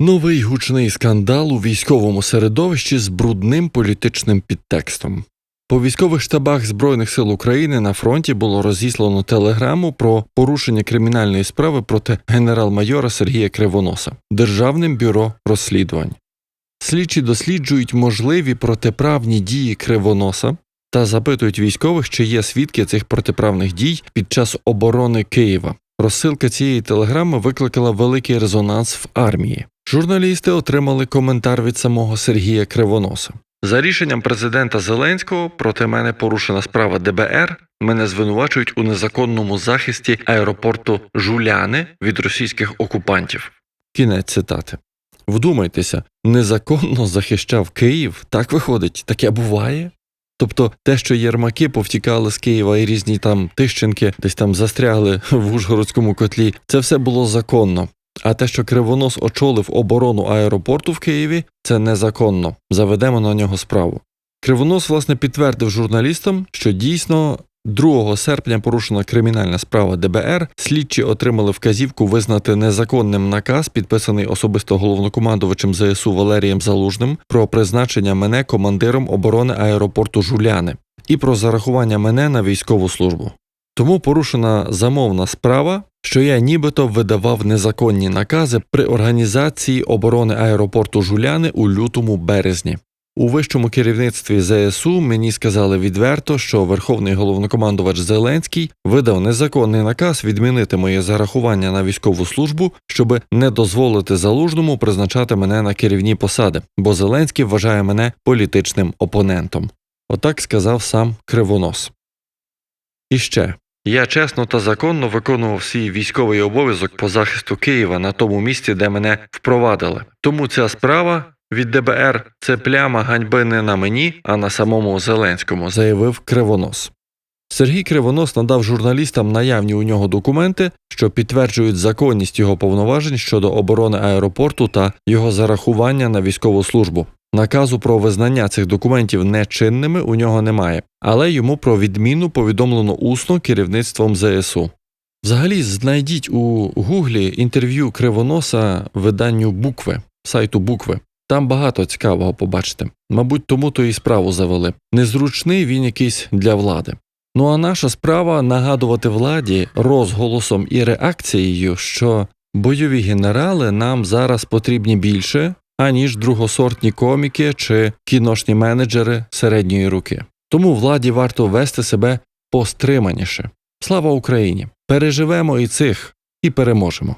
Новий гучний скандал у військовому середовищі з брудним політичним підтекстом. По військових штабах Збройних сил України на фронті було розіслано телеграму про порушення кримінальної справи проти генерал-майора Сергія Кривоноса Державним бюро розслідувань. Слідчі досліджують можливі протиправні дії Кривоноса та запитують військових, чи є свідки цих протиправних дій під час оборони Києва. Розсилка цієї телеграми викликала великий резонанс в армії. Журналісти отримали коментар від самого Сергія Кривоноса. За рішенням президента Зеленського проти мене порушена справа ДБР. Мене звинувачують у незаконному захисті аеропорту Жуляни від російських окупантів. Кінець цитати. Вдумайтеся, незаконно захищав Київ. Так виходить, таке буває. Тобто те, що єрмаки повтікали з Києва і різні там тищенки десь там застрягли в Ужгородському котлі, це все було законно. А те, що Кривонос очолив оборону аеропорту в Києві, це незаконно. Заведемо на нього справу. Кривонос, власне, підтвердив журналістам, що дійсно 2 серпня порушена кримінальна справа ДБР. Слідчі отримали вказівку визнати незаконним наказ, підписаний особисто головнокомандувачем ЗСУ Валерієм Залужним, про призначення мене командиром оборони аеропорту Жуляни і про зарахування мене на військову службу. Тому порушена замовна справа, що я нібито видавав незаконні накази при організації оборони аеропорту Жуляни у лютому березні. У вищому керівництві ЗСУ мені сказали відверто, що верховний головнокомандувач Зеленський видав незаконний наказ відмінити моє зарахування на військову службу, щоб не дозволити залужному призначати мене на керівні посади, бо Зеленський вважає мене політичним опонентом. Отак сказав сам Кривонос. І ще я чесно та законно виконував свій військовий обов'язок по захисту Києва на тому місці, де мене впровадили. Тому ця справа від ДБР це пляма ганьби не на мені, а на самому Зеленському, заявив Кривонос. Сергій Кривонос надав журналістам наявні у нього документи, що підтверджують законність його повноважень щодо оборони аеропорту та його зарахування на військову службу. Наказу про визнання цих документів нечинними у нього немає, але йому про відміну повідомлено усно керівництвом ЗСУ. Взагалі, знайдіть у Гуглі інтерв'ю Кривоноса виданню букви, сайту букви. Там багато цікавого побачите. Мабуть, тому то і справу завели. Незручний він якийсь для влади. Ну а наша справа нагадувати владі розголосом і реакцією, що бойові генерали нам зараз потрібні більше, аніж другосортні коміки чи кіношні менеджери середньої руки. Тому владі варто вести себе постриманіше. Слава Україні! Переживемо і цих, і переможемо.